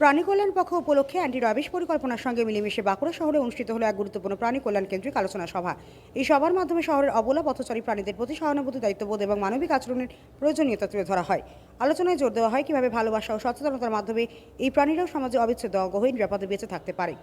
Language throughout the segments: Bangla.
প্রাণী কল্যাণ পক্ষ উপলক্ষে অ্যান্টি রাবিশ পরিকল্পনার সঙ্গে মিলেমিশে বাঁকুড়া শহরে অনুষ্ঠিত হলো এক গুরুত্বপূর্ণ প্রাণী কল্যাণ কেন্দ্রিক আলোচনা সভা। এই সভার মাধ্যমে শহরের অবলা পথচারী প্রাণীদের প্রতি সহানুভূতি, দায়িত্ববোধ এবং মানবিক আচরণের প্রয়োজনীয়তা তুলে ধরা হয়। আলোচনায় জোর দেওয়া হয় কীভাবে ভালোবাসা ও সচেতনতার মাধ্যমে এই প্রাণীরাও সমাজে অবিচ্ছেদ্য অঙ্গ হয়ে নিরাপদে বেঁচে থাকতে পারে।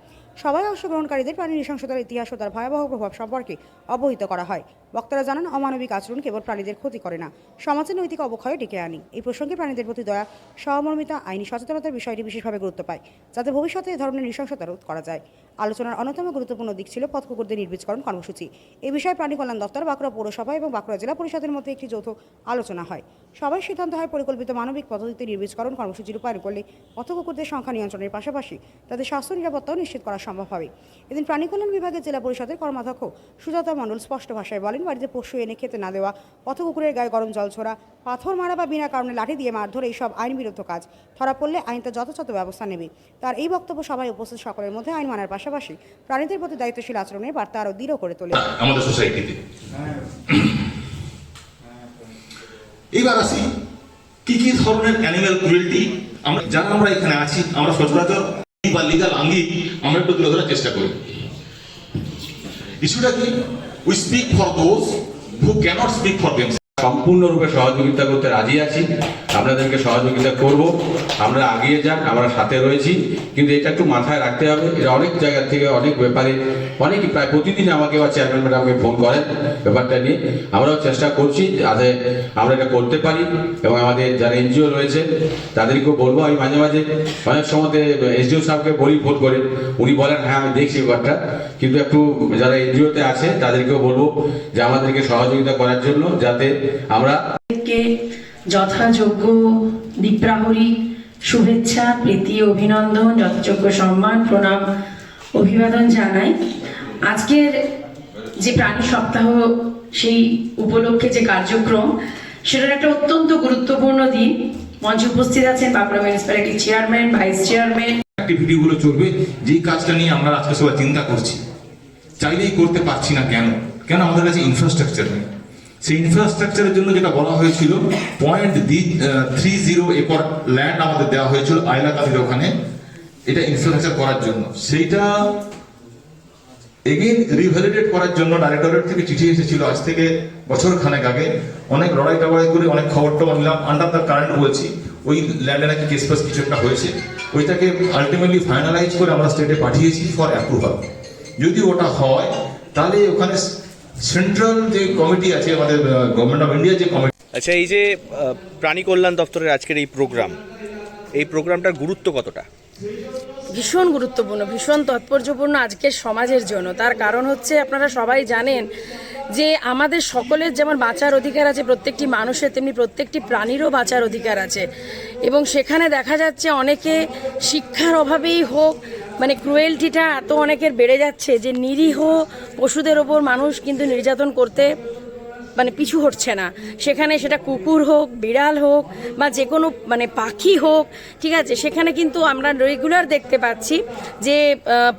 সবাই অংশগ্রহণকারীদের প্রাণী নৃশংসতার ইতিহাস ও তার ভয়াবহ প্রভাব সম্পর্কে অবহিত করা হয়। বক্তারা জানান, অমানবিক আচরণ কেবল প্রাণীদের ক্ষতি করে না সমাজে নৈতিক অবক্ষয় ডেকে আনি। এই প্রসঙ্গে প্রাণীদের প্রতি দয়া, সহমর্মিতা, আইনি সচেতনতার বিষয়টি বিশেষভাবে গুরুত্ব পায়, যাতে ভবিষ্যতে এ ধরনের নৃশংসতা রোধ করা যায়। আলোচনার অন্যতম গুরুত্বপূর্ণ দিক ছিল পথ কুকুরদের নির্বীজকরণ কর্মসূচি। এ বিষয়ে প্রাণী কল্যাণ দপ্তর, বাঁকুড়া পৌরসভা এবং বাঁকুড়া জেলা পরিষদের মধ্যে একটি যৌথ আলোচনা হয়। সবাই সিদ্ধান্ত হয় পরিকল্পিত মানবিক পদ্ধতিতে নির্বীজকরণ কর্মসূচি রূপায়ণ করলে পথ কুকুরদের সংখ্যা নিয়ন্ত্রণের পাশাপাশি তাদের স্বাস্থ্য নিরাপত্তাও নিশ্চিত করা সম্ভব হবে। এদিন প্রাণী কল্যাণ বিভাগের জেলা পরিষদের কর্মাধ্যক্ষ সুজাতা মণ্ডল স্পষ্ট ভাষায় বলেন, বাড়িতে পশু এনে খেতে না দেওয়া পথ কুকুরের গায়ে গরম জল ছোড়া, পাথর মারা বা বিনা কারণে লাঠি দিয়ে মারধর এইসব আইন বিরুদ্ধ কাজ, ধরা পড়লে আইন তার যথাযথ ব্যবস্থা নেবে। তার এই বক্তব্য সবাই উপস্থিত সকলের মধ্যে আইন মানার পাশাপাশি প্রাণীদের প্রতি দায়িত্বশীল আচরণের বার্তা আরও দৃঢ় করে তোলে। আমাদের সোসাইটিতে এইবার আসি, কি কি ধরনের অ্যানিমেল ক্রুয়েলটি আমরা যারা আমরা এখানে আছি, আমরা সচরাচর বা লিগাল আঙ্গিক, আমরা একটু তুলে ধরার চেষ্টা করি। ইস্যুটা কি? We speak for those who cannot speak for them সম্পূর্ণরূপে সহযোগিতা করতে রাজি আছি। আপনাদেরকে সহযোগিতা করব। আমরা আগিয়ে যান আমরা সাথে রয়েছি। কিন্তু এটা একটু মাথায় রাখতে হবে এটা অনেক জায়গা থেকে, অনেক ব্যাপারে, অনেকই প্রায় প্রতিদিন আমাকে বা চেয়ারম্যান ম্যাডামকে ফোন করেন ব্যাপারটা নিয়ে। আমরাও চেষ্টা করছি যাতে আমরা এটা করতে পারি এবং আমাদের যারা এনজিও রয়েছে, তাদেরকেও বলব। আমি মাঝে মাঝে অনেক সময় এসডিও সাহেবকে বলি ফোন করে। উনি বলেন হ্যাঁ আমি দেখছি ব্যাপারটা। কিন্তু একটু যারা এনজিওতে আছে, তাদেরকেও বলব যে আমাদেরকে সহযোগিতা করার জন্য যাতে আমরা যথাযোগ্য দীপ্রাহরী শুভেচ্ছা প্রীতি অভিনন্দন যথাযোগ্য সম্মান প্রণাম অভিবাদন জানাই। আজকের যে প্রাণী সপ্তাহ সেই উপলক্ষে যে কার্যক্রম সেটার একটা অত্যন্ত গুরুত্বপূর্ণ দিন। মঞ্চে উপস্থিত আছেন Bankura municipality chairman vice chairman অ্যাক্টিভিটিগুলো চলবে যেই কাজটা নিয়ে আমরা আজকে সবাই চিন্তা করছি। চাইলেই করতে পারছি না কেন? কেন আমাদের কাছে ইনফ্রাস্ট্রাকচার নেই? সেই ইনফ্রাস্ট্রাকচারের জন্য যেটা বলা হয়েছিল point three zero acre land আমাদের দেওয়া হয়েছিল আয়লা আইলাকাতির ওখানে, এটা ইনফ্রাস্ট্রাকচার করার জন্য। সেইটা এগেইন রিভ্যালিডেট করার জন্য ডাইরেক্টরেট থেকে চিঠি এসেছিল আজ থেকে বছর খানেক আগে। অনেক লড়াই টাড়াই করে অনেক খবর টবর নিলাম আন্ডার দ্য কারেন্ট বলছি, ওই ল্যান্ডে নাকি কেস ফেস কিছু একটা হয়েছে। ওইটাকে আলটিমেটলি ফাইনালাইজ করে আমরা স্টেটে পাঠিয়েছি ফর অ্যাপ্রুভাল যদি ওটা হয়, তাহলে ওখানে সেন্ট্রাল যে কমিটি আছে আমাদের গভর্নমেন্ট অফ ইন্ডিয়া যে কমিটি আচ্ছা এই যে প্রাণী কল্যাণ দপ্তরের আজকের এই প্রোগ্রাম এই প্রোগ্রামটার গুরুত্ব কতটা? ভীষণ গুরুত্বপূর্ণ ভীষণ তাৎপর্যপূর্ণ আজকের সমাজের জন্য। তার কারণ হচ্ছে আপনারা সবাই জানেন যে আমাদের সকলের যেমন বাঁচার অধিকার আছে প্রত্যেকটি মানুষের তেমনি প্রত্যেকটি প্রাণীরও বাঁচার অধিকার আছে। এবং সেখানে দেখা যাচ্ছে অনেকে শিক্ষার অভাবেই হোক মানে ক্রুয়েলটিটা এত অনেকের বেড়ে যাচ্ছে যে নিরীহ পশুদের ওপর মানুষ কিন্তু নির্যাতন করতে মানে পিছু হটছে না। সেখানে সেটা কুকুর হোক, বিড়াল হোক, বা যে কোনো মানে পাখি হোক, ঠিক আছে? সেখানে কিন্তু আমরা রেগুলার দেখতে পাচ্ছি যে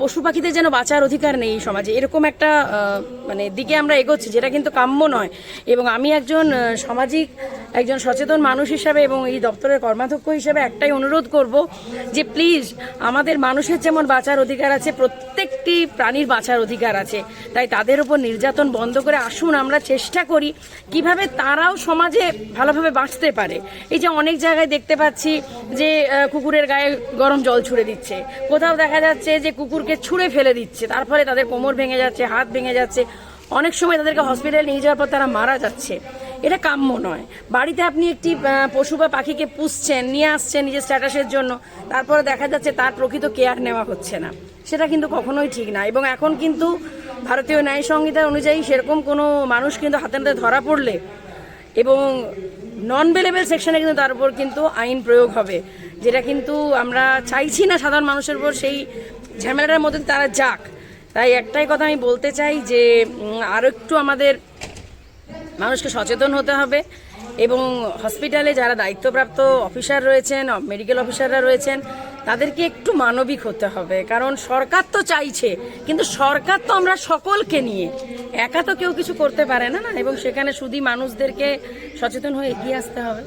পশু পাখিদের যেন বাঁচার অধিকার নেই এই সমাজে। এরকম একটা মানে দিকে আমরা এগোচ্ছি, যেটা কিন্তু কাম্য নয়। এবং আমি একজন সামাজিক একজন সচেতন মানুষ হিসাবে এবং এই দপ্তরের কর্মাধ্যক্ষ হিসাবে একটাই অনুরোধ করব যে প্লিজ আমাদের মানুষের যেমন বাঁচার অধিকার আছে প্রত্যেকটি প্রাণীর বাঁচার অধিকার আছে। তাই তাদের উপর নির্যাতন বন্ধ করে আসুন, আমরা চেষ্টা করি কীভাবে তারাও সমাজে ভালোভাবে বাঁচতে পারে। এই যে অনেক জায়গায় দেখতে পাচ্ছি যে কুকুরের গায়ে গরম জল ছুড়ে দিচ্ছে। কোথাও দেখা যাচ্ছে যে কুকুরকে ছুঁড়ে ফেলে দিচ্ছে। তার ফলে তাদের কোমর ভেঙে যাচ্ছে, হাত ভেঙে যাচ্ছে। অনেক সময় তাদেরকে হসপিটালে নিয়ে যাওয়ার পর তারা মারা যাচ্ছে। এটা কাম্য নয়। বাড়িতে আপনি একটি পশু বা পাখিকে পুষছেন, নিয়ে আসছেন নিজের স্ট্যাটাসের জন্য, তারপরে দেখা যাচ্ছে তার প্রকৃত কেয়ার নেওয়া হচ্ছে না। সেটা কিন্তু কখনোই ঠিক না। এবং এখন কিন্তু ভারতীয় ন্যায় সংহিতা অনুযায়ী সেরকম কোনো মানুষ কিন্তু হাতে নাতে ধরা পড়লে এবং নন বেলেবেল সেকশনে কিন্তু তার উপর কিন্তু আইন প্রয়োগ হবে, যেটা কিন্তু আমরা চাইছি না সাধারণ মানুষের উপর। সেই ঝামেলাটার মধ্যে তারা যাক। তাই একটাই কথা আমি বলতে চাই যে আরও একটু আমাদের মানুষকে সচেতন হতে হবে এবং হসপিটালে যারা দায়িত্বপ্রাপ্ত অফিসার রয়েছেন মেডিকেল অফিসাররা রয়েছেন, তাদেরকে একটু মানবিক হতে হবে। কারণ সরকার তো চাইছে, কিন্তু সরকার তো আমরা সকলকে নিয়ে। একা তো কেউ কিছু করতে পারে না না, এবং সেখানে শুধু মানুষদেরকে সচেতন হয়ে এগিয়ে আসতে হবে।